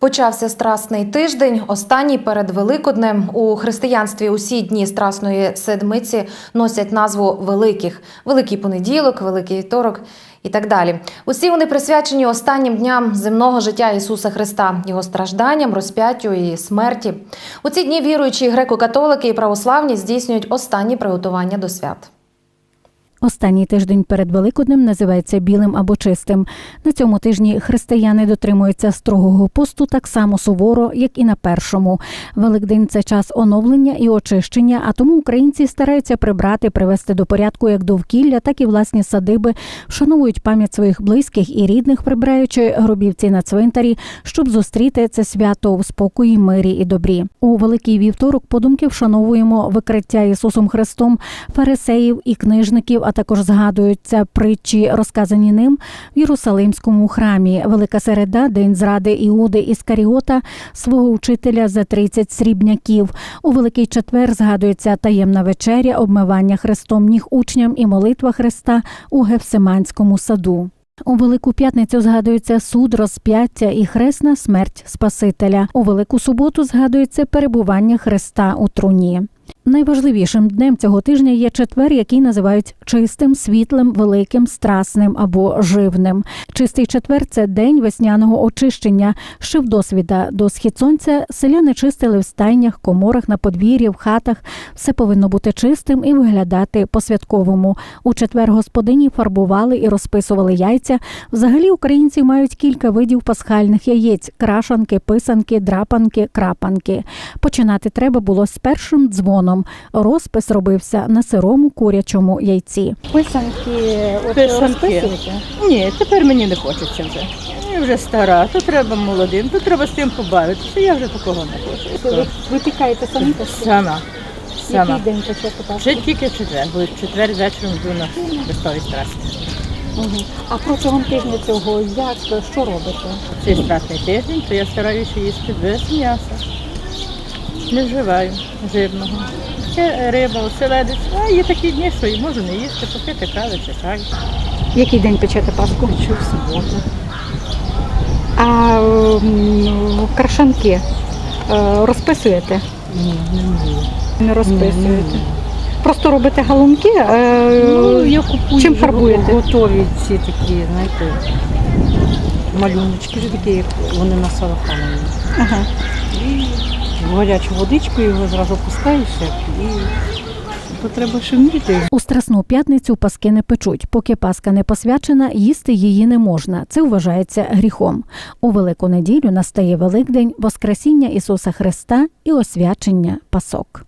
Почався страсний тиждень. Останній перед Великоднем у християнстві усі дні Страсної седмиці носять назву великих: Великий понеділок, Великий вівторок і так далі. Усі вони присвячені останнім дням земного життя Ісуса Христа, його стражданням, розп'яттю і смерті. У ці дні віруючі греко-католики і православні здійснюють останні приготування до свят. Останній тиждень перед Великоднем називається білим або чистим. На цьому тижні християни дотримуються строгого посту так само суворо, як і на першому. Великдень це час оновлення і очищення, а тому українці стараються прибрати, привести до порядку як довкілля, так і власні садиби, вшановують пам'ять своїх близьких і рідних, прибираючи гробівці на цвинтарі, щоб зустріти це свято в спокої, мирі і добрі. У великий вівторок подумки вшановуємо викриття Ісусом Христом фарисеїв і книжників, а також згадуються притчі, розказані ним в Єрусалимському храмі. Велика середа, день зради Іуди Іскаріота, свого учителя за 30 срібняків. У Великий четвер згадується таємна вечеря, обмивання Христом ніг учням і молитва Христа у Гефсиманському саду. У Велику п'ятницю згадується суд, розп'яття і хресна смерть Спасителя. У Велику суботу згадується перебування Христа у труні. Найважливішим днем цього тижня є четвер, який називають чистим, світлим, великим, страсним або живним. Чистий четвер це день весняного очищення. Ще в досвіда до схід сонця селяни чистили в стайнях, коморах, на подвір'ї, в хатах. Все повинно бути чистим і виглядати по-святковому. У четвер господині фарбували і розписували яйця. Взагалі українці мають кілька видів пасхальних яєць: крашанки, писанки, драпанки, крапанки. Починати треба було з першим дзвоном. Розпис робився на сирому курячому яйці. Писанки, от Писанки. Ні, тепер мені не хочеться вже. Я вже стара, то треба молодим, то треба з тим побавитися. Я вже такого не хочу. Ви випікаєте самі писки? Сама. Сама. Який день печете Вже тільки в четвер, бо в четвер вечором йду на Христові страсті. Мгм. А протягом тижня цього як, що робите? Цей страсний тиждень, то я стараюся їсти без м'яса. Не вживаю жирного. Ще риба, оселедець. А є такі дні, що і можу не їсти, попити кави чи чай. Який день печете пасху? Чи в суботу. А м, крашанки е, розписуєте? Ні, не можу. Не розписуєте. Просто робите галунки? е, Ну, я купую Чим фарбуєте? готові ці такі, знаєте, малюночки вже такі, як вони на салафанові. Ага. В гарячу водичку його зразу пускаєш і то треба ще. У Страсну п'ятницю паски не печуть. Поки паска не посвячена, їсти її не можна. Це вважається гріхом. У Велику неділю настає Великдень, Воскресіння Ісуса Христа і освячення пасок.